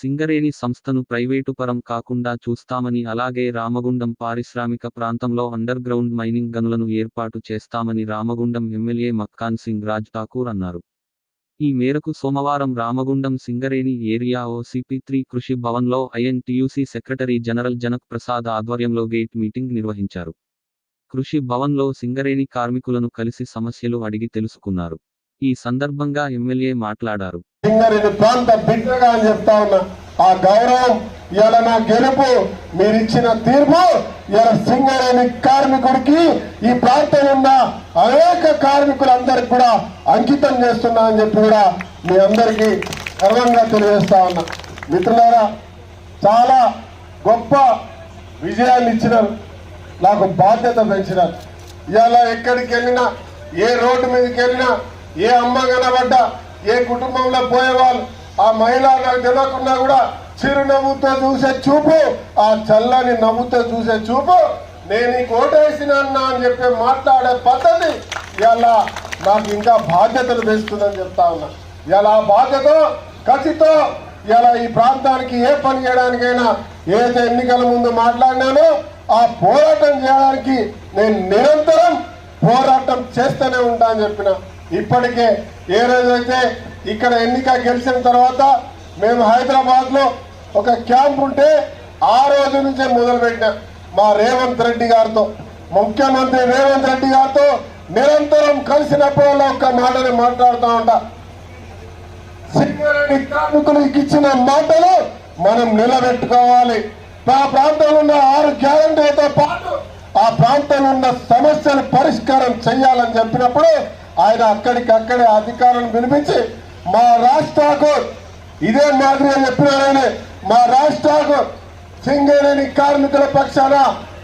సింగరేణి సంస్థను ప్రైవేటు పరం కాకుండా చూస్తామని అలాగే రామగుండం పారిశ్రామిక ప్రాంతంలో అండర్ గ్రౌండ్ మైనింగ్ గనులను ఏర్పాటు చేస్తామని రామగుండం ఎమ్మెల్యే మక్కాన్ సింగ్ రాజ్ ఠాకూర్ అన్నారు. ఈ మేరకు సోమవారం Ramagundam Singareni area OCP three కృషి భవన్లో INTUC secretary general Janak Prasad ఆధ్వర్యంలో గేట్ మీటింగ్ నిర్వహించారు. కృషి భవన్లో సింగరేణి కార్మికులను కలిసి సమస్యలు అడిగి తెలుసుకున్నారు. ఈ సందర్భంగా ఎమ్మెల్యే మాట్లాడారు. సింగరేణి ప్రాంత బిడ్డగా అని చెప్తా ఉన్నా ఆ గౌరవం ఇలా నా గెలుపు మీరిచ్చిన తీర్పు ఇలా సింగరేణి కార్మికుడికి ఈ ప్రాంతం ఉన్న అనేక కార్మికులందరికి కూడా అంకితం చేస్తున్నా అని చెప్పి కూడా మీ అందరికీ గర్వంగా తెలియజేస్తా ఉన్నా. మిత్రులారా చాలా గొప్ప విజయాన్ని ఇచ్చినారు నాకు బాధ్యత పెంచినారు ఇవాళ ఎక్కడికి వెళ్ళినా ఏ రోడ్డు మీదకి వెళ్ళినా ఏ అమ్మ కనబడ్డా ఏ కుటుంబంలో పోయేవాళ్ళు ఆ మహిళ నాకు తెలియకుండా కూడా చిరునవ్వుతో చూసే చూపు ఆ చల్లని నవ్వుతో చూసే చూపు నేను ఈ కోటేసిన అని చెప్పి మాట్లాడే పద్ధతి ఇలా నాకు ఇంకా బాధ్యతలు తెస్తుందని చెప్తా ఉన్నా. ఇలా ఆ బాధ్యత ఖచ్చితం. ఇలా ఈ ప్రాంతానికి ఏ పని చేయడానికైనా ఏదైతే ఎన్నికల ముందు మాట్లాడినానో ఆ పోరాటం చేయడానికి నేను నిరంతరం పోరాటం చేస్తూనే ఉంటా అని చెప్పిన. ఇప్పటికే ఏ రోజైతే ఇక్కడ ఎన్నిక గెలిచిన తర్వాత మేము హైదరాబాద్లో ఒక క్యాంప్ ఉంటే ఆ రోజు నుంచే మొదలుపెట్టినా మా రేవంత్ రెడ్డి గారితో. ముఖ్యమంత్రి రేవంత్ రెడ్డి గారితో నిరంతరం కలిసినప్పుడల్లా ఒక్క మాటని మాట్లాడుతూ ఉంటా. సింగరేణి కార్మికులకు ఇచ్చిన మాటలు మనం నిలబెట్టుకోవాలి. ఆ ప్రాంతంలో ఉన్న ఆరు గ్యారంటీలతో పాటు ఆ ప్రాంతంలో ఉన్న సమస్యలు పరిష్కారం చేయాలని చెప్పినప్పుడు ఆయన అక్కడికి అక్కడే అధికారులను పిలిపించి మా రాష్ట్రకు ఇదే మాదిరిగా చెప్పినారని మా రాష్ట్రకు సింగరేణి కార్మికుల పక్షాన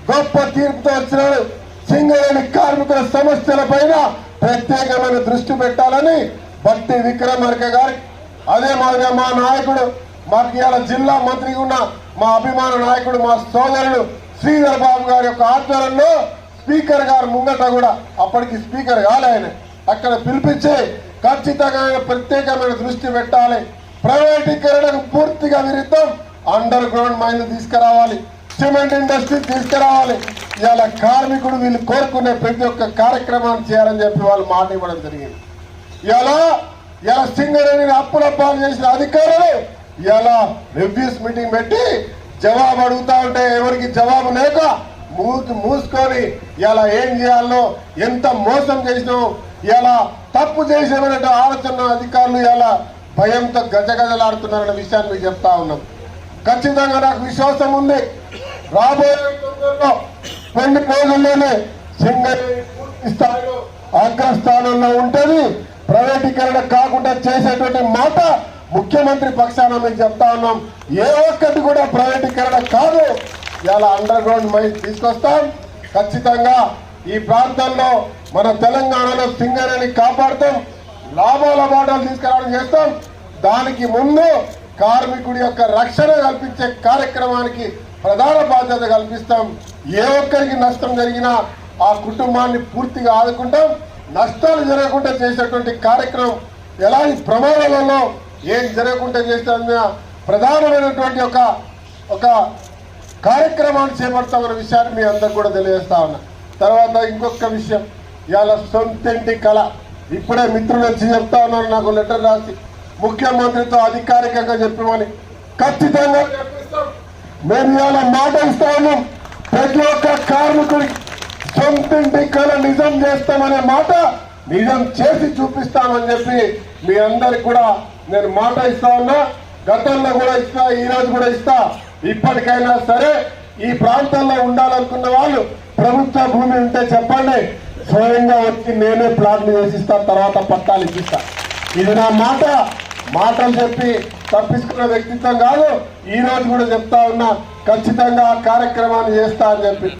గొప్ప తీర్పుతో వచ్చినాడు. సింగరేణి కార్మికుల సమస్యల పైన ప్రత్యేకమైన దృష్టి పెట్టాలని భక్తి విక్రమార్క గారి అదే మాదిరిగా మా నాయకుడు మాకు ఇవాళ జిల్లా మంత్రిగా ఉన్న మా అభిమాన నాయకుడు మా సోదరుడు శ్రీధర్ బాబు గారి యొక్క ఆధ్వర్యంలో స్పీకర్ గారు ముంగట కూడా అప్పటికి స్పీకర్ కాలే ఆయన. అక్కడ పిలిపించి ఖచ్చితంగా ప్రత్యేకమైన దృష్టి పెట్టాలి. ప్రైవేటీకరణకు పూర్తిగా విరుద్ధం. అండర్ గ్రౌండ్ మైన్లు తీసుకురావాలి. సిమెంట్ ఇండస్ట్రీ తీసుకురావాలి. ఇవాళ కార్మికుడు వీళ్ళు కోరుకునే ప్రతి ఒక్క కార్యక్రమాన్ని చేయాలని చెప్పి వాళ్ళు మాట ఇవ్వడం జరిగింది. ఇలా ఇలా సింగరేణిని అప్పుల పాలు చేసిన అధికారులు ఇలా రివ్యూస్ మీటింగ్ పెట్టి జవాబు అడుగుతా ఉంటే ఎవరికి జవాబు లేక మూసు మూసుకొని ఇలా ఏం చేయాలో ఎంత మోసం చేసినాం ఇలా తప్పు చేసామనే ఆలోచన అధికారులు ఇలా భయంతో గజగజలాడుతున్నారనే విషయాన్ని మీకు చెప్తా ఉన్నాం. ఖచ్చితంగా నాకు విశ్వాసం ఉంది. రాబోయే కొన్ని రోజుల్లోనే సింగరేణి స్థాయిలో అగ్రస్థానంలో ఉంటుంది. ప్రైవేటీకరణ కాకుండా చేసేటువంటి మాట ముఖ్యమంత్రి పక్షాన మీకు చెప్తా ఉన్నాం ఏ ఒక్కటి కూడా ప్రైవేటీకరణ కాదు. ఇలా అండర్ గ్రౌండ్ మైన్స్ తీసుకొస్తాం. ఖచ్చితంగా ఈ ప్రాంతంలో మన తెలంగాణలో సింగరేణి కాపాడుతాం. లాభాల బాటలు తీసుకురావడం చేస్తాం. దానికి ముందు కార్మికుడి యొక్క రక్షణ కల్పించే కార్యక్రమానికి ప్రధాన బాధ్యత కల్పిస్తాం. ఏ ఒక్కరికి నష్టం జరిగినా ఆ కుటుంబాన్ని పూర్తిగా ఆదుకుంటాం. నష్టాలు జరగకుండా చేసేటువంటి కార్యక్రమం ఎలాంటి ప్రమాదాలలో ఏం జరగకుండా చేసిన ప్రధానమైనటువంటి ఒక ఒక కార్యక్రమాన్ని చేపడతామన్న విషయాన్ని మీ అందరు కూడా తెలియజేస్తా ఉన్నా. తర్వాత ఇంకొక విషయం ఇవాళ సొంతంటి కళ. ఇప్పుడే మిత్రులు వచ్చి చెప్తా ఉన్నారు నాకు లెటర్ రాసి ముఖ్యమంత్రితో అధికారికంగా చెప్పమని ఖచ్చితంగా మేము ఇవాళ మాట ఇస్తా ఉన్నాం. ప్రతి ఒక్క కార్మికుడి సొంతంటి కళ నిజం చేస్తామనే మాట నిజం చేసి చూపిస్తామని చెప్పి మీ అందరికి కూడా నేను మాట ఇస్తా ఉన్నా. గతంలో కూడా ఇస్తా ఈ రోజు కూడా ఇస్తా. ఇప్పటికైనా సరే ఈ ప్రాంతంలో ఉండాలనుకున్న వాళ్ళు ప్రభుత్వ భూమి ఉంటే చెప్పండి. స్వయంగా వచ్చి నేనే ప్లాట్లు వేసిస్తా తర్వాత పట్టాలు ఇచ్చిస్తా. ఇది నా మాట. మాటలు చెప్పి తప్పించుకున్న వ్యక్తిత్వం కాదు. ఈ రోజు కూడా చెప్తా ఉన్నా ఖచ్చితంగా ఆ కార్యక్రమాన్ని చేస్తా అని చెప్పి.